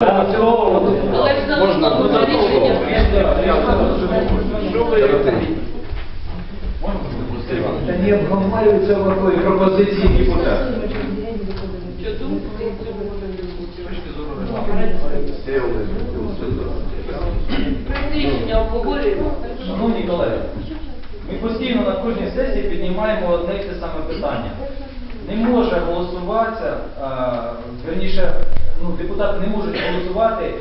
Основу не обговорюються вакої пропозиції обговорюємо. Шановні колеги, ми постійно на кожній сесії піднімаємо одне й те саме питання. Не може голосуватися, верніше, ну, депутати не можуть голосувати,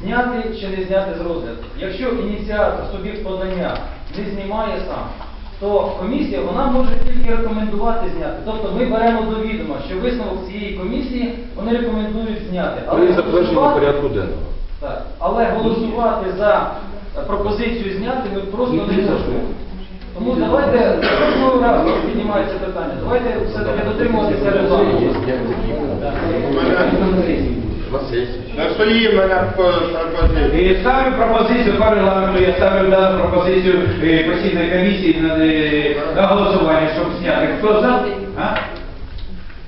зняти чи не зняти з розгляду. Якщо ініціатор, суб'єкт подання не знімає сам, то комісія вона може тільки рекомендувати зняти. Тобто ми беремо до відома, що висновок цієї комісії вони рекомендують зняти. Але При затвердженні голосувати- порядку денного. так. Але голосувати за пропозицію зняти ми просто не можемо. Тому давайте кожного разу піднімається питання. Давайте все-таки дотримуватися регламенту. На. На мене. І ставлю пропозицію по регламенту, я ставлю дану пропозицію е, постійної комісії на, е, на голосування, щоб зняти. Хто за? А?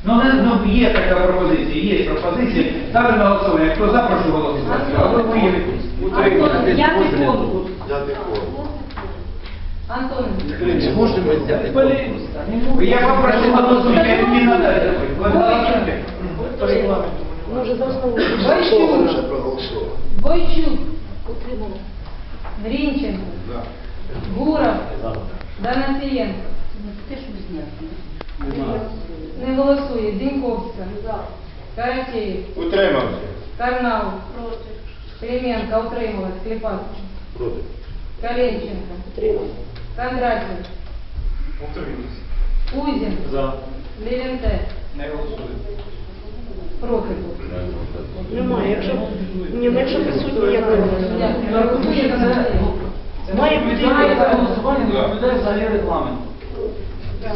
Ну, не, ну, є така пропозиція, є пропозиція. Ставлю на голосування. Хто за, прошу голосувати. А ви я ти конкурс. Антон, зняти конкурс. Я попросив голосувати, я не. Бойчук, Бойчук, Грінченко, Гуров, Данасієнко. Не голосує. Діньковська, Каратєєв, Утримався. Карнау, Клименко, утрималась, Кліпацька, Проти. Калінченко, Кондратів, Кузін, Лівенте, Не голосують. проти був. Немає, якщо ні, ну, якщо присутні, не. Голосує Константин. Це Має бути голосування, не відповідає взагалі регламенту.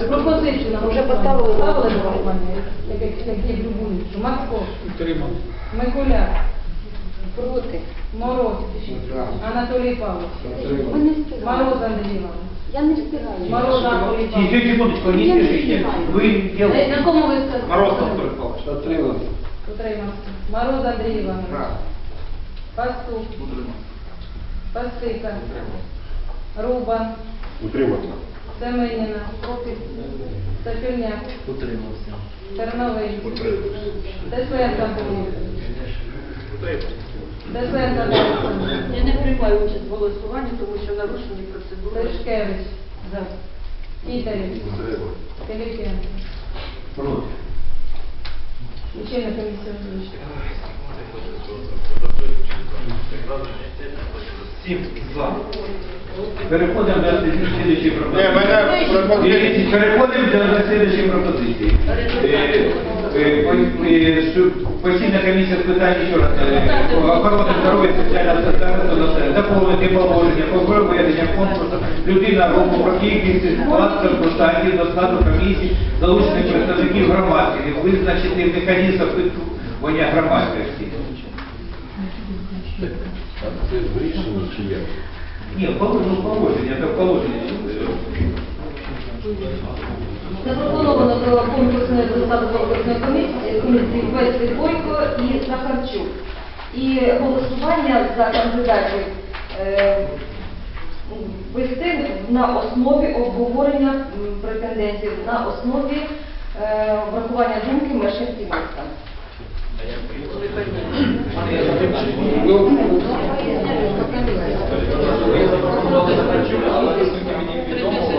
Пропозицію на Вже поставили на Ставили на голосування. голосування, як як- як є Любович, Мацко, Микуляк, проти. Мороз, Анатолій Павлович, Ви не встигаєте. Мороз Андрій Іванович. Я не встигаю. Мороз Анатолій Павлович. секундочку, не спешите. Вы Е, делаете. На кому ви сказали? Мороз Анатолій Павлович. Утримався. Мороз Андрій Іванович. Пастух. Пастика. Рубан. Утримати. Семеніна. Сапільняк. Утримався. Терновий. Анатолій. Тесленко Анатолій. Я не приймаю участь в голосуванні, тому що нарушені процедури. Тишкевич. За. Проти. Лічильна комісія вирішила. Сім за. Переходимо до слідчої пропозиції. Переходимо до слідчої пропозиції. Е, е, Постійна комісія з питань ще раз е, охорони здоров'я соціального захисту населення доповнити положення про проведення конкурсу людина руху про кількість склад конкурсантів до складу комісії, залучених представників громадських, визначити механізм опитування громадськості. Це в рішенні чи як? Ні, положення, положення, це положення. Запропоновано до конкурсної до складу конкурсної комісії, комісії ввести Бойко і Захарчук. І голосування за кандидатів е, вести на основі обговорення претендентів, на основі е, врахування думки мешканців міста. Ви запропонували Захарчук, але мені відомо,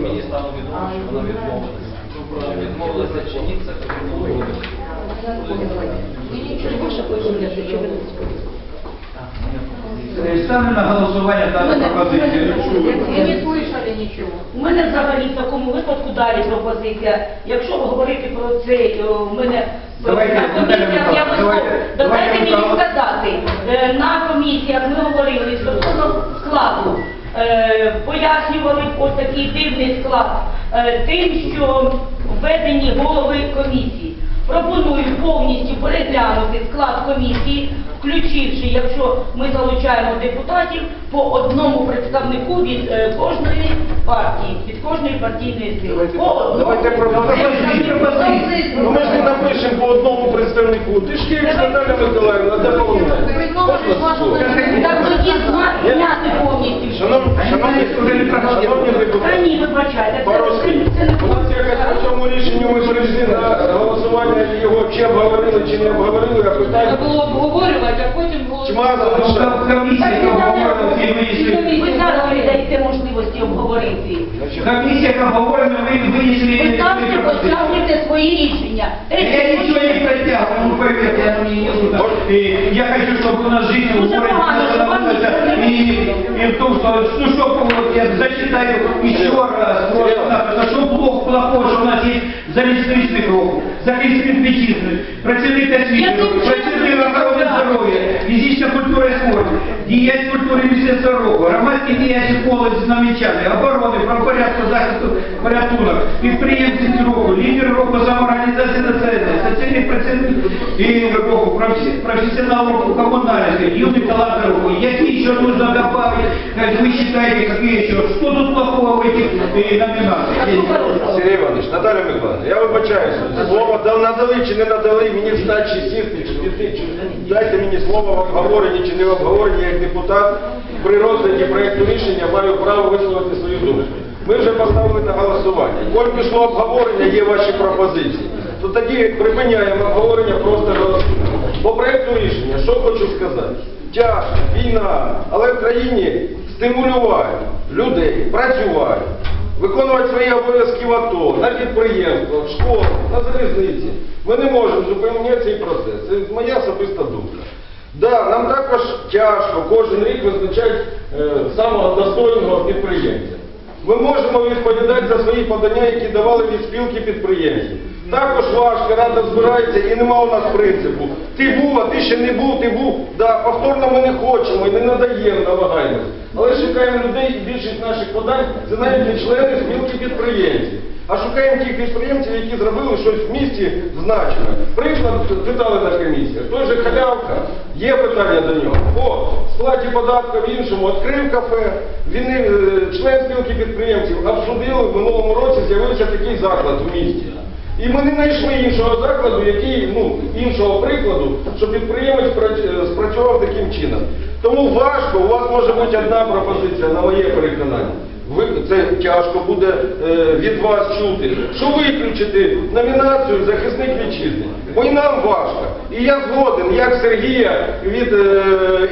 мені стало відомо, що вона відмовилася. Відмовилася чи ні, це потрібно Ставлю на голосування дану пропозицію. Ви не слышали нічого. У мене взагалі в такому випадку далі пропозиція. Якщо говорити про цей, о, в мене Давайте, на Наталя комісіях я Михайлівна, висновку. давайте, мені Михайло. сказати, е, на комісіях ми говорили стосовно складу, е, пояснювали ось такий дивний склад е, тим, що введені голови комісії. Пропоную повністю переглянути склад комісії, включивши, якщо ми залучаємо депутатів по одному представнику від е, кожної партії, від кожної партійної сили. По одному Давайте пропозиції. Ну ми ж не напишемо по одному представнику. Тишкевич Наталя Миколаївна, де половина? Так тоді зна- зняти повністю. Шановні, шановні шановні Та депутати, ні, вибачайте, це, пару слів. це не У нас якось по цьому рішенню ми чи обговорили, чи не обговорили, а питання, Треба було обговорювати, а потім чи голосувати. має залишати. Комісія, обговорена, ці винесли. Ви зараз не даєте можливості обговорити. Комісія, обговорена, ви винесли. Ви завжди потягуєте свої рішення. Я ничего не ну поверьте, не нужно. Я хочу, чтобы у нас що ніхто не и, и в том, что, ну что, вот я зачитаю еще раз, просто, что плохо, плохое, что у нас есть залізничний рух, захисник вітчизни, працівник освіти, працівник охорони здоров'я, фізична культура і спорт, діяч культури мистецтва руху, громадські діячі молоді знамічани, оборони, правопорядку, захисту, порятунок, підприємці руху, лідер руху, самоорганізація населення, соціальний працівник і професі- професіонал руху, комунальності, юний талант руху, які ще нужно добавить, как вы считаете, какие еще, что тут плохого в этих э, номинациях? Сергій Іванович, Наталя Миколаївна, я вибачаюся. Слово да- надали чи не надали, мені встати чи сісти, чи піти, чи дайте мені слово в обговоренні чи не в обговоренні як депутат. При розгляді проєкту рішення маю право висловити свою думку. Ми вже поставили на голосування. Коль пішло обговорення, є ваші пропозиції. То тоді припиняємо обговорення, просто голосуємо. По проєкту рішення, що хочу сказати? Тяжко, війна, але в країні стимулювати людей, працювати виконувати свої обов'язки в АТО, на підприємствах, в школах, на залізниці. Ми не можемо зупиняти цей процес. Це моя особиста думка. Да, нам також тяжко кожен рік визначати е, самого достойного підприємця. Ми можемо відповідати за свої подання, які давали від спілки підприємців. Також важко, рада збирається і нема у нас принципу. Ти був, а ти ще не був, ти був. Да, повторно ми не хочемо і не надаємо, намагаємось. Але шукаємо людей, і більшість наших подань це навіть не члени спілки підприємців. А шукаємо тих підприємців, які зробили щось в місті значиме. Приклад питали на комісіях. Той же халявка, є питання до нього. По сплаті податку в іншому відкрив кафе, він е, член спілки підприємців обсудили в минулому році, з'явився такий заклад в місті. І ми не знайшли іншого закладу, який, ну, іншого прикладу, що підприємець спрацював таким чином. Тому важко, у вас може бути одна пропозиція, на моє переконання. Ви, це тяжко буде е, від вас чути, що виключити номінацію захисник вітчизни. Бо і нам важко. І я згоден, як Сергія від е,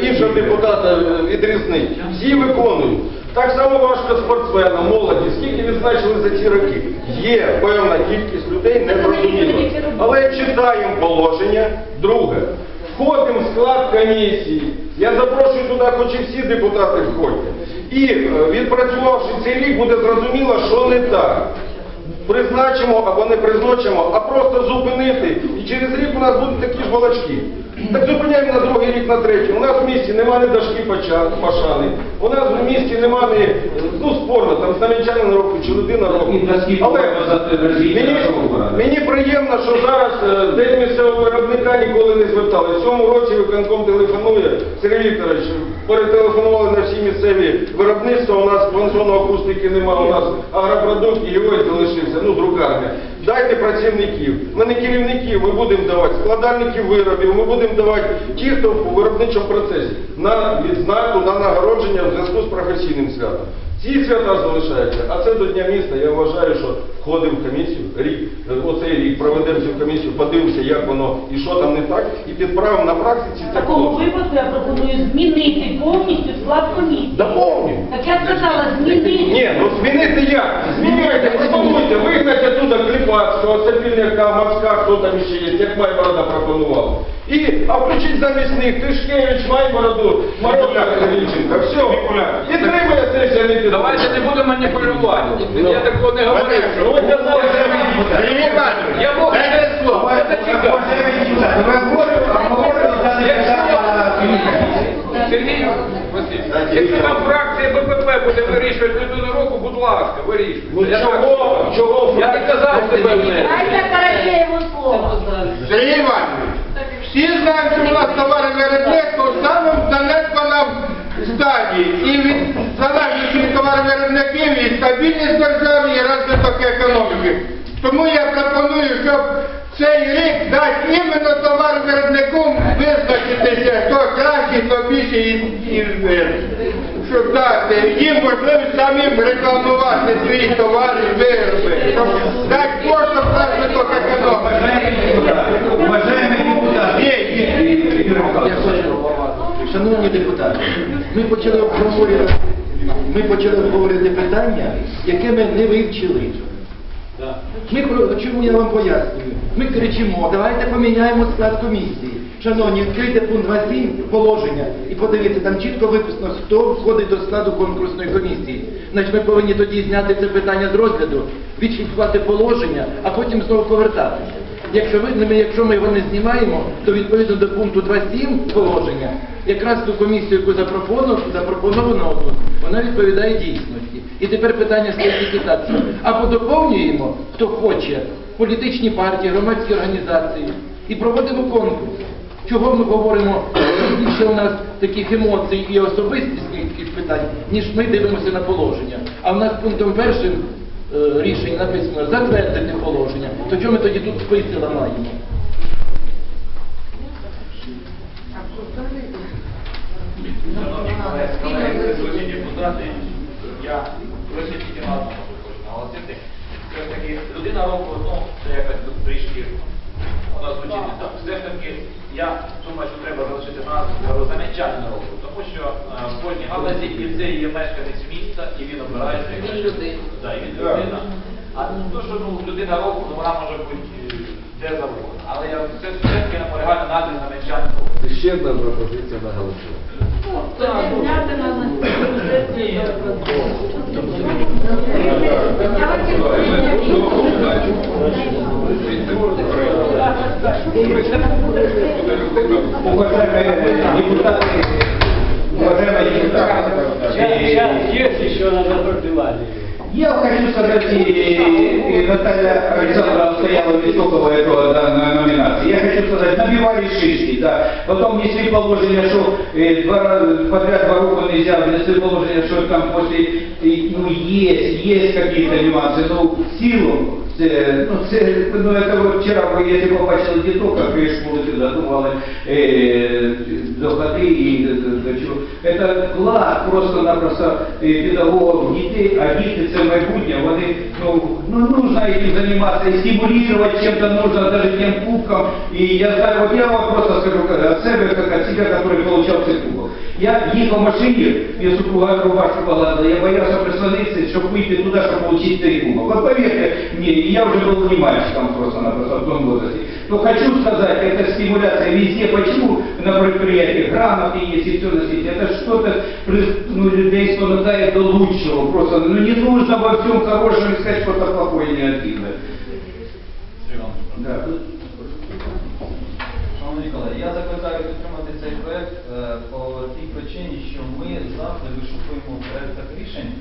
іншого депутата е, відрізнить. Всі виконують. Так само важко спортсменам, молоді, скільки відзначили за ці роки. Є певна кількість людей, не зрозуміло. Але читаємо положення. Друге, входимо в склад комісії. Я запрошую туди, хоч і всі депутати входять. І е, відпрацювавши цей рік, буде зрозуміло, що не так. Призначимо або не призначимо, а просто зупинити. І через рік у нас будуть такі ж волочки. Так зупиняємо на другий рік, на третій. У нас в місті нема ні Поча- Пашани. У нас в місті нема ні, ну спорно, там знамічання року чи людина року. Але мені, мені приємно, що зараз е, День місцевого виробника ніколи не звертали. В цьому році виконком телефонує, Сергій Вікторович, перетелефонували на всі місцеві виробництва, у нас ванзоно-акустики немає, у нас агропродукт і його залишився, ну, друкарня. Дайте працівників. Ми не керівників, ми будемо давати складальників виробів, ми будемо давати ті, хто в виробничому процесі на відзнаку, на нагородження в зв'язку з професійним святом. Ці свята залишаються, а це до Дня міста. Я вважаю, що входимо в комісію, рік, оцей рік проведемо цю комісію, подивимося, як воно і що там не так, і підправимо на практиці В це такому хлопці. випадку я пропоную змінити повністю склад комісії. Доповнюємо. Так я сказала, змінити. Ні, ну змінити як? Змінюйте, пропонуйте, вигнати оттуда Кліпацького, Цепільняка, Мацка, хто там ще є, як Майборода пропонував. І, а включіть замість них Тишкевич, Майбороду, Марока Ілліченка. Все. Підтримує сесія, не підтримує. Давайте не будемо маніпулювати. Я такого не говорив. Ну, ви казали, що Сергій Іванович, Я можу. Сергій Васильович, якщо там фракція БПП буде вирішувати людину року, будь ласка, вирішуйте. Ну Я чого, чого Я не казав тебе в неї. Дайте Карачеєву слово. Сергій Іванович, всі знають, що у нас товари виробництво в самому занедбаному стадії. І від залежності від товаровиробників і стабільність держави, і розвиток економіки. Тому я пропоную, щоб цей рік дати іменно товаровиробникам визначитися, хто кращий, хто більше і, і е, щоб дати їм можливість самим рекламувати свої товари і вироби. Щоб дати кошти в розвиток економіки. Уважаемые депутаты, уважаемые депутаты, Є, є. Юрий Михайлович, Шановні депутати, ми почали обговорювати, ми почали обговорювати питання, яке ми не вивчили. Ми чому я вам пояснюю? Ми кричимо, давайте поміняємо склад комісії. Шановні, відкрийте пункт 2.7 положення і подивіться, там чітко виписано, хто входить до складу конкурсної комісії. Значить, ми повинні тоді зняти це питання з розгляду, відшліфувати положення, а потім знову повертатися. Якщо ми, якщо ми його не знімаємо, то відповідно до пункту 2.7 положення, якраз ту комісію, яку запропоновано, запропоновано тут, вона відповідає дійсності. І тепер питання так, що або доповнюємо, хто хоче, політичні партії, громадські організації, і проводимо конкурс. Чого ми говоримо, більше у нас таких емоцій і якихось питань, ніж ми дивимося на положення. А в нас пунктом першим е, рішень написано затвердити положення. То чого ми тоді тут списи ламаємо? Я одному хочу наголосити. Все ж таки, людина року, ну, це якось тут трішки, вона звучить так. Все ж таки, я думаю, що треба залишити назву замечання року, тому що е, в кожній галузі і це є мешканець міста, і він обирається. Він людина. Да, і він людина. А то, що ну, людина року, ну, вона може бути е, де завгодно. Але я все ж таки наполягаю на назві замечання року. Ще одна пропозиція на голосування. Зняти на уважаемые депутаты, уважаемые депутаты, э, Есть еще на забродевание. Я хочу сказать, и, и Наталья Александровна стояла высокого этого данной номинации. Я хочу сказать, набивали шишки, да. Потом внесли положение, что э, два раза подряд два року нельзя, внесли положение, что там после, э, ну, есть, есть какие-то нюансы, но в силу, це, ну, це, ну, это вчора, ви, якщо побачили діток, як школи задумали е, доходи і до, до, до чого. Это клас просто-напросто педагогів педагогов дітей, а діти це майбутнє, вони, ну, ну, нужно этим заниматься, и стимулировать чем-то нужно, даже тем кубком. И я знаю, вот я вам просто скажу как от себя, как от себя, который получал цей кубок. Я ехал в машине, мне супруга рубашку погладила, я боялся прислониться, чтобы выйти туда, чтобы получить цей кубок. Вот поверьте мне, я уже был не мальчиком просто-напросто в том возрасте. Но хочу сказать, это стимуляция везде. Почему на предприятиях грамоты есть и все на свете? Это что-то ну, людей спонукает до лучшего. Просто ну, не нужно во всем хорошем искать что-то плохое и негативное. Да. Шановні колеги, я закликаю підтримати цей проект е, по тій причині, що ми завжди вишукуємо в проектах рішень,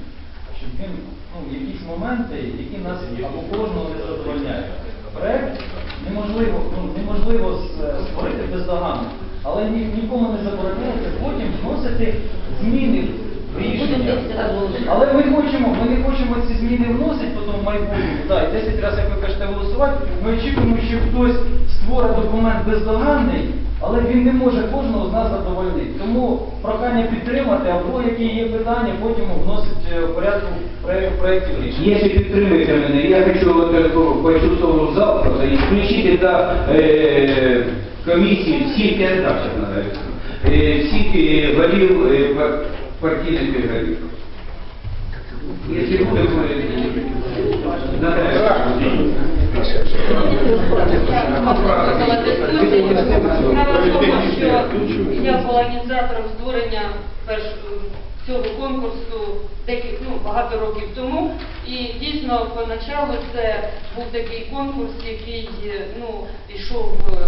щоб він, ну, якісь моменти, які нас або кожного не задовольняють. Проект неможливо, ну, неможливо створити бездоганно, але ні, нікому не забороняється потім вносити зміни рішення. Але ми хочемо, ми не хочемо ці зміни вносити потім в майбутньому. І 10 разів, як ви кажете, голосувати, ми очікуємо, що хтось створить документ бездоганний, але він не може кожного з нас задовольнити. Тому прохання підтримати, або які є питання, потім вносить е, в порядку проєктів рішень. Якщо підтримуєте мене, я хочу от, е, почувствовав завтра і включити до е, комісії всіх, я так зараз називаю, е, всіх е, голів е, пар- партійних голів. Якщо буде, буде. Наталя. Справа в тому, що я була ініціатором створення перш- цього конкурсу декілька ну, багато років тому. І дійсно поначалу це був такий конкурс, який ну, пішов, е,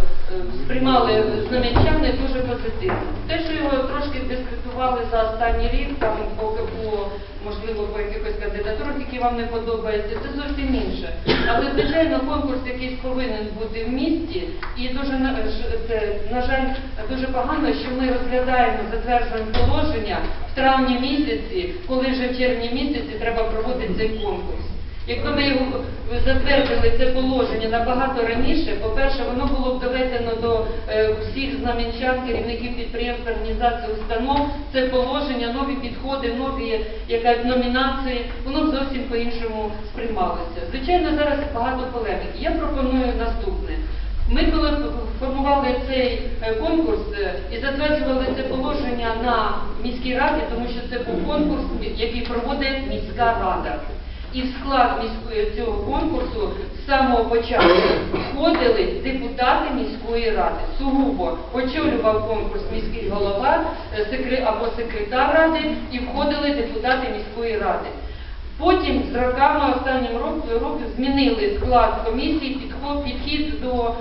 сприймали знам'янчани дуже позитивно. Те, що його трошки дискредитували за останній рік, там поки було можливо по якихось кандидатурах, які вам не подобаються, це зовсім інше. Але звичайно, конкурс якийсь повинен бути в місті, і дуже це, на жаль, дуже погано, що ми розглядаємо, затверджуємо положення в травні місяці, коли вже в червні місяці треба проводити цей конкурс. Якби ми його затвердили це положення набагато раніше, по-перше, воно було б доведено до е, всіх знамінчан, керівників підприємств, організацій, установ. Це положення, нові підходи, нові якась номінації, воно б зовсім по-іншому сприймалося. Звичайно, зараз багато полеміки. Я пропоную наступне. Ми коли формували цей е, конкурс е, і затверджували це положення на міській раді, тому що це був конкурс, який проводить міська рада. І в склад міської цього конкурсу з самого початку входили депутати міської ради. Сугубо очолював конкурс міський голова е, або секретар ради і входили депутати міської ради. Потім з роками останнім рок- років змінили склад комісії, підхід до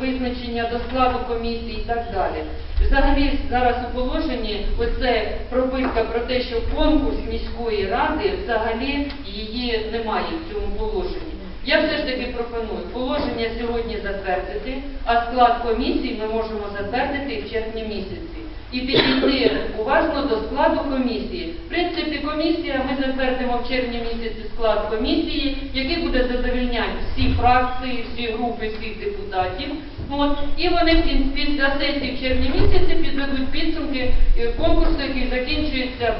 визначення до складу комісії і так далі. Взагалі зараз у положенні оце прописка про те, що конкурс міської ради взагалі її немає в цьому положенні. Я все ж таки пропоную положення сьогодні затвердити, а склад комісії ми можемо затвердити в червні місяці і підійти уважно до складу комісії. В принципі, комісія, ми затвердимо в червні місяці склад комісії, який буде задовільняти всі фракції, всі групи, всіх депутатів. От, і вони в кін- після сесії в червні місяці підведуть підсумки е, конкурсу, який закінчується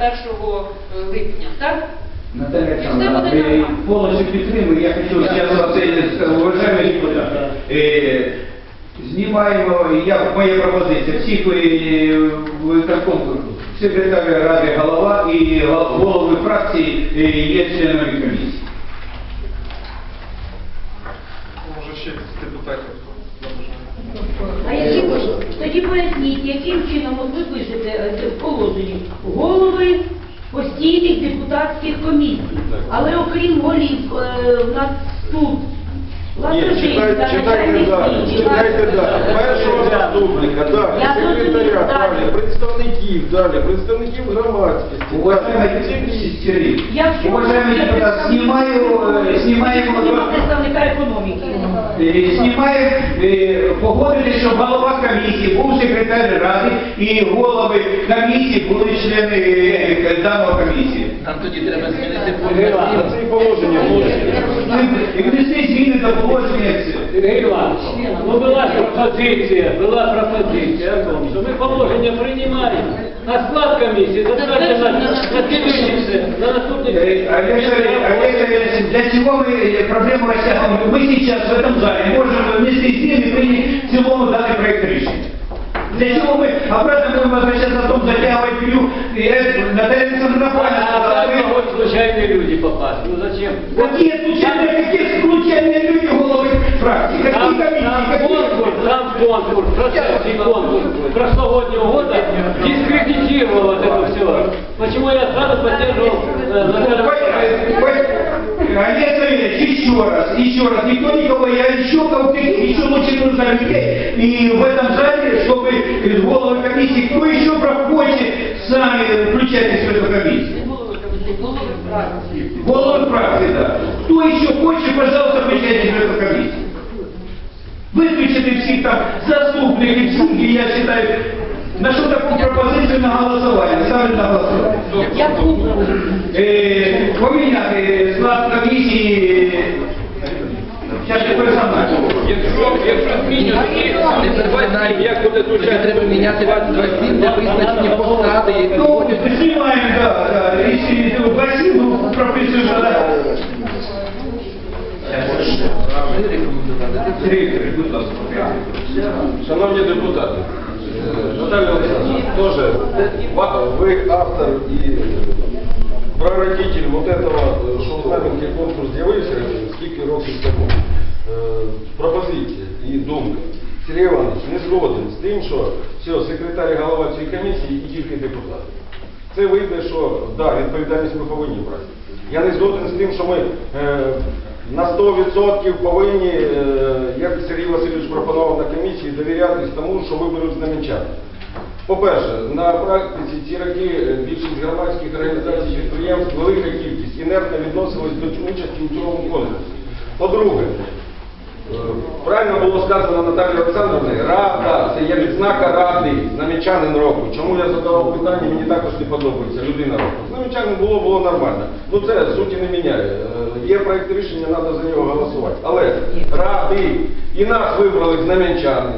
1 липня. Так? Наталья И все Александровна, будет вы нормально. полностью підтримую. Я хочу сейчас вас, э, уважаемые депутаты, э, знімаємо, я, моя пропозиція, всіх е, в такому секретаря ради голова і голови фракції е, є членами комісії. Може ще депутатів. А яким, тоді поясніть, яким чином ви пишете е, в положенні голови постійних депутатських комісій. Але окрім голів, е, в нас тут Ні, читайте, читайте далі, читайте далі. Першого заступника, далі, Я зрозуміла, секретаря, далі. далі, представників, далі, представників громадськості. Уважаемые далі, Сергей, Якщо уважаемый я депутат, снимаю, э, снимаємо Нема представника економіки. Е, Знімає, е, погодити, щоб голова комісії був секретар ради і голови комісії були члени е, даної комісії. Нам тоді треба змінити На це і положення вносять. І внести зміни до положення. Сергій Іванович, ну була ж пропозиція, була пропозиція о том, що ми положення приймаємо, а склад комісії затверджено на на слідуючий, на наступний Э, Олег Савельевич, Олег Савельевич, для чего мы э, проблему растягиваем? Мы сейчас в этом зале можем вместе с ними принять в целом данный проект решения. Для чего мы обратно будем возвращаться о том, затягивать пилю? И это Наталья Александровна А вы- могут случайные люди попасть. Ну зачем? Какие случайные, какие случайные люди головы фракции? Какие Там, комиссии? там какие- конкурс, там конкурс, процесс и конкурс прошлогоднего года дискредитировал вот это все. Почему я сразу поддерживал э, Александровну? Олег Савельевич, еще раз, еще раз, никто никого, я еще кого еще лучше нужно людей, и в этом зале, чтобы из головы комиссии, кто еще прохочет, сами включайтесь в эту комиссию. Голови комісії, голови фракції. Головы фракции, да. Кто еще хочет, пожалуйста, включайтесь в эту комиссию. Выключите всех там заступных и всех, и я считаю, нашу такую пропозицию на голосование, ставлю на голосование. Е, поміняти склад комісії, зараз я персонально. Якщо, якщо змінюють, як буде звучати? Треба міняти 27 для визначення посади. Ну, знімаємо, да, да, якщо Василь, ну, прописуємо, да. Директор, будь ласка. Шановні депутати, е, Наталя Олександровна, тоже ва- вы автор и прародитель вот этого, е, що в знаменки конкурс з'явився скільки років тому. Е, Пропозиція і думка. Сергій Іванович не згоден з тим, що все, секретар і голова цієї комісії і тільки депутати. Це вийде, що да, відповідальність ми повинні брати. Я не згоден з тим, що ми е, на 100% повинні, е, як Сергій Васильович пропонував на комісії, довірятись тому, що виберуть знамінчани. По-перше, на практиці ці роки е, більшість громадських організацій підприємств, велика кількість інертно відносилась до участі у цьому конкурсі. По-друге, правильно було сказано Наталії Олександровні, рада, це є відзнака ради, знамічанин року. Чому я задавав питання, мені також не подобається, людина року. Знамічанин було, було нормально. Ну це суті не міняє. Е, Є проєкт рішення, треба за нього голосувати. Але ради і нас вибрали знам'янчани.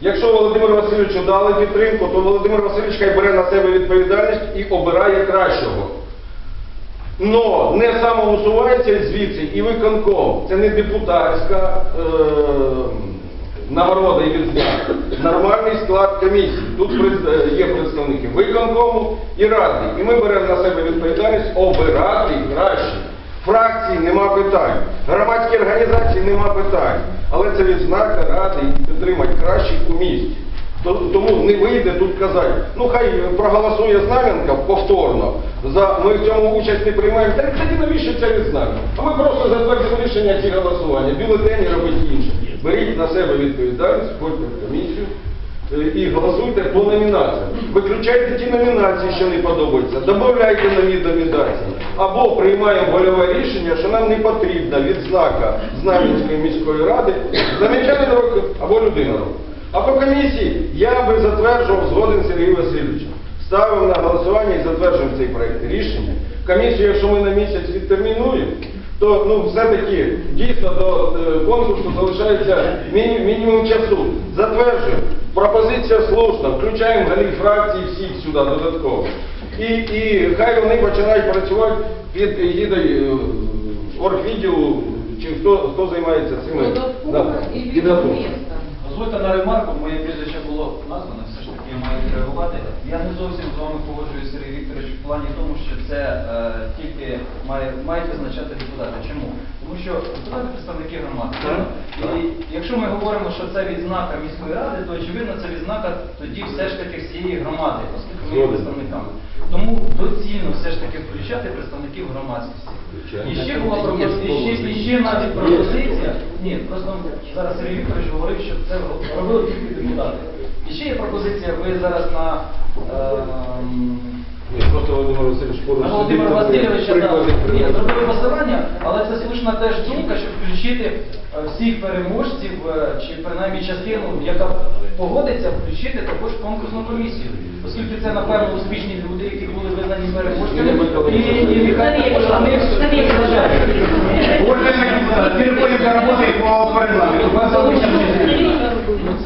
Якщо Володимиру Васильовичу дали підтримку, то Володимир Васильович хай бере на себе відповідальність і обирає кращого. Но не самоусувається звідси і виконком. Це не депутатська е, нагорода і відзнака. Нормальний склад комісії. Тут е, є представники виконкому і ради. І ми беремо на себе відповідальність обирати краще. Фракції нема питань, громадські організації нема питань. Але це відзнака ради підтримати кращих у місті. То- Тому не вийде тут казати, ну хай проголосує Знам'янка повторно, за, ми в цьому участь не приймаємо, так тоді навіщо ця відзнака? А ми просто затвердимо рішення ці голосування, бюлетені робить інше. Беріть на себе відповідальність, входьте в комісію е, і голосуйте по номінаціям. Виключайте ті номінації, що не подобаються, додавайте нові номінації. Або приймаємо вольове рішення, що нам не потрібна відзнака Знам'янської міської ради, замічальний року або людина року. А по комісії я би затверджував згоден Сергій Васильович. Ставимо на голосування і затверджуємо цей проект рішення. Комісію, якщо ми на місяць відтермінуємо, то ну, все-таки дійсно до е, конкурсу залишається міні- мінімум часу. Затверджуємо. Пропозиція слушна, включаємо голів фракції всіх сюди додатково. І, і хай вони починають працювати під егідою е, оргвідділу, чи хто, хто займається цими да, підготовкою. Дозвольте на ремарку, моє прізвище було назване, все ж таки я маю реагувати. Я не зовсім з вами погоджуюсь, Сергій плані тому, що це е, тільки має, мають визначати депутати. Чому? Тому що депутати представники громади. І якщо ми говоримо, що це відзнака міської ради, то очевидно це відзнака тоді все ж таки всієї громади, оскільки ми є представниками. Тому доцільно все ж таки включати представників громадськості. І ще була пропозиція, і ще, і ще навіть пропозиція. Ні, просто зараз Сергій Вікторович говорив, що це робили тільки депутати. І ще є пропозиція, ви зараз на ем, Ні, просто Володимир Васильович поруч. на Володимира сидить, Васильовича приклади да, ні, приводить. зробили посилання, але це слушна теж думка, щоб включити е, всіх переможців, е, чи принаймні частину, яка погодиться, включити також в конкурсну комісію. Оскільки це, напевно, успішні люди, які були визнані переможцями, і, і нехай також вони бажають. Уважаемые депутаты, переходим до работы по парламенту. Вас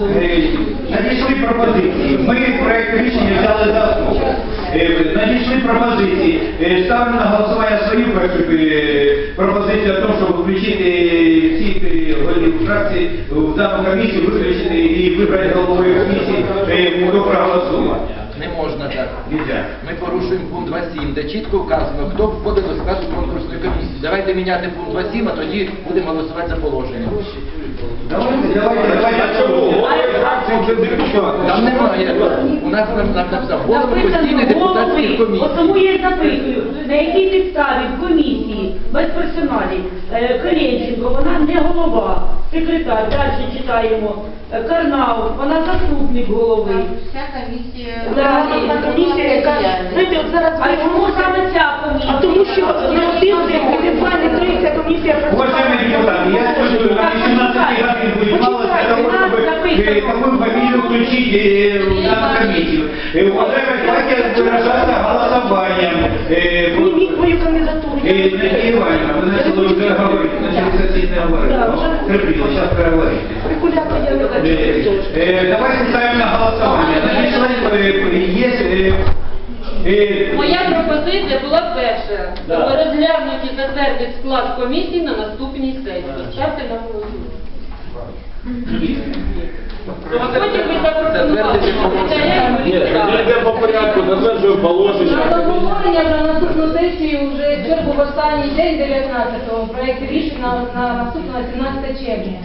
Е, Надійшли пропозиції. Ми проект рішення взяли за основу. Е, Надійшли пропозиції. Е, Ставлю на голосування свою першу е, пропозицію о тому, щоб включити всіх голів фракції в дану комісію, виключити і вибрати головою комісії, хто проголосує. Не можна так. Ми порушуємо пункт 2.7, де чітко вказано, хто входить до складу конкурсної комісії. Давайте міняти пункт 2.7, а тоді будемо голосувати за положення. Давайте, давайте, давайте. Там немає. У нас там написано голови постійних депутатських комісій. От тому я запитую, на якій підставі в комісії без персоналів е, вона не голова, секретар, далі читаємо, Карнау, вона заступник голови. Вся комісія. Да, і комісія, яка, знаєте, от зараз а чому саме ця комісія? А тому що не один день, не два, не три, ця комісія Уважаемые депутаты, я чувствую, на 18 годин будет мало для того, чтобы э, такую фамилию включить э, в нашу комиссию. Э, Уважаемые, давайте выражаться голосованием. Э, вот, Прийміть мою кандидатуру. э, Надежда Ивановна, вы начали уже говорить, начали соседнее говорить. Да, Ну, уже. терпимо, сейчас проговорите. Регулярно я не хочу. Э, э, Давайте ставим на голосование. Значит, э, есть... э, э, Моя пропозиція була перша. Да. Розглянути і затвердити склад комісії на наступній сесії. Ставте на голосування. А потім ви запропонували. Затвердити Ні, Ми йдемо по порядку, затверджуємо На положення. обговорення на наступну сесію вже чергу в останній день 19-го проєкт рішення на, на наступне 17 червня.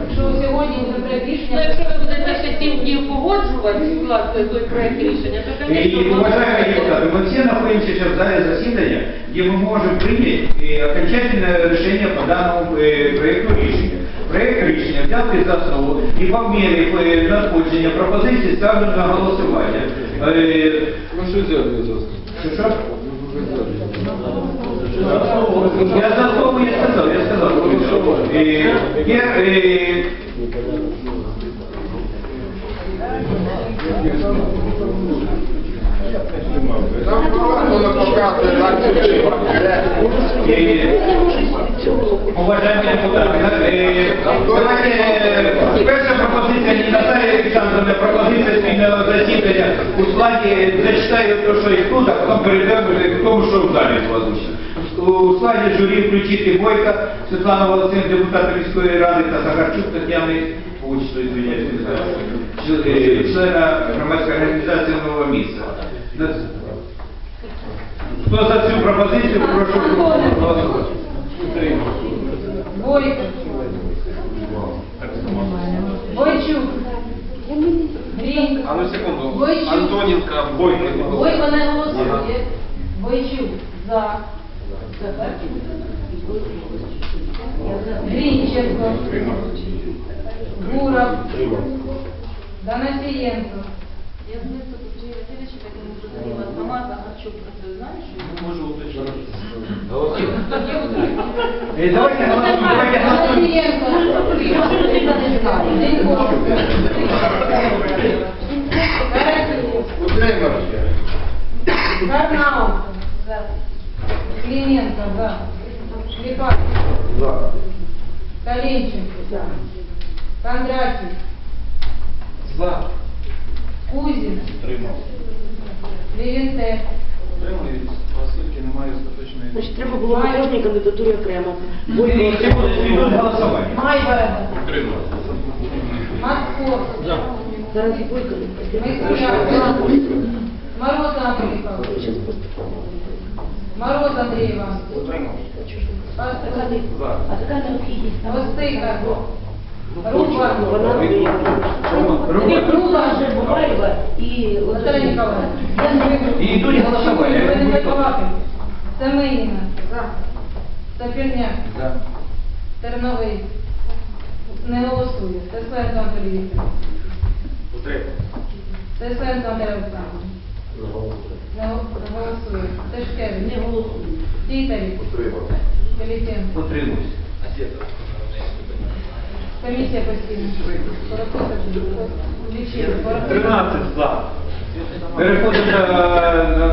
Якщо сьогодні вже проект Ну, рішення... якщо ви будете ще сім днів погоджувати склад е, той проект рішення, то, И, звісно, уважаемые депутаты, мы все находимся сейчас в зале заседания, где мы можем принять э, окончательное решение по данному э, проекту решения. Проект рішення взяти за основу і по мірі е, надходження пропозицій ставлю на голосування. Е, Ну що взяли за Що, що? Я за Є, показує далі. Е, Уважаемые депутаты, е, давайте е, перша пропозиція не Наталія Олександровна, пропозиція спільного засідання у складі зачитаю те, що і тут, а потім перейдемо к тому, що в залі озвучено. У складі журі включити Бойка, Світлана Волосин, депутат міської ради та Захарчук Тетяни, извиняюсь, е, члена громадської організації нового місця. Хто за цю пропозицію, прошу голосувати. Бойко. Бойчук. А ну секунду. Бойчук. Антоненко, Бойко. Бойко не голосує. Бойчук. За. Грінченко. Гуров. Данасієнко. Я з міста Петрія Васильовича, так не зрозуміла, сама Захарчук про це знаєш? що? Е, Давайте голосуємо, давайте голосуємо. Данасієнко. Карасюк. Утримався. Карнау. Клименко, да. Шлипак. Калинченко. Кондратьев. За. Кузин. Левинтек. Оскільки немає остаточної... Значить, треба було на кожній кандидатурі окремо. Буде йдуть голосування. Майборода. Матков. Зараз і Бойко. Мороз Андрей Михайлович. Мороз Андрей Иванович. Пастор. А така необхідність. Остыка. Руба. Рука вже Буваєва і Наталья Николаевна. І йдуть голосування. Ви не заклапайте. Семеніна. За. Сапірняк. За. Терновий. Не голосує. Тесленко Вікторович. Олександрович. Не голосує. Тишкевич. не. Пелітенко. Утримуюсь. Комісія постійна. 13 за. Переходимо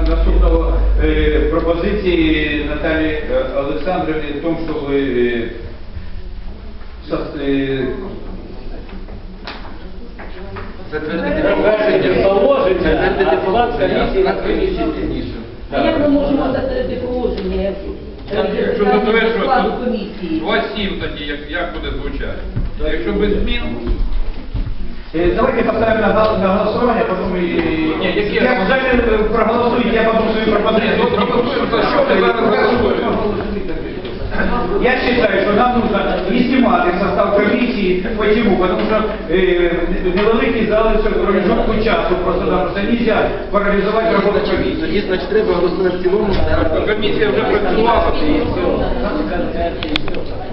до наступного е, пропозиції Наталії е, Олександрівни в тому, щоб е, сос- е, Положення, комісії А як ми можемо затвердити положення? Як- Якщо затверджувати, комісії? 2-7 тоді, як, як буде звучати. Якщо без змін, е, давайте поставимо на, гол- на голосування, потім і... Ні, які- Як в залі е, проголосують, я потім свою ну, проголосуємо, за що ти зараз голосуємо? Я считаю, что нам нужно не снимать состав комиссии. Почему? Потому что э, невеликий залишок промежутку часу. Просто-напросто нельзя парализовать работу комиссии. Тоді, значить, треба голосувати в цілому. комісія вже працювала. і все.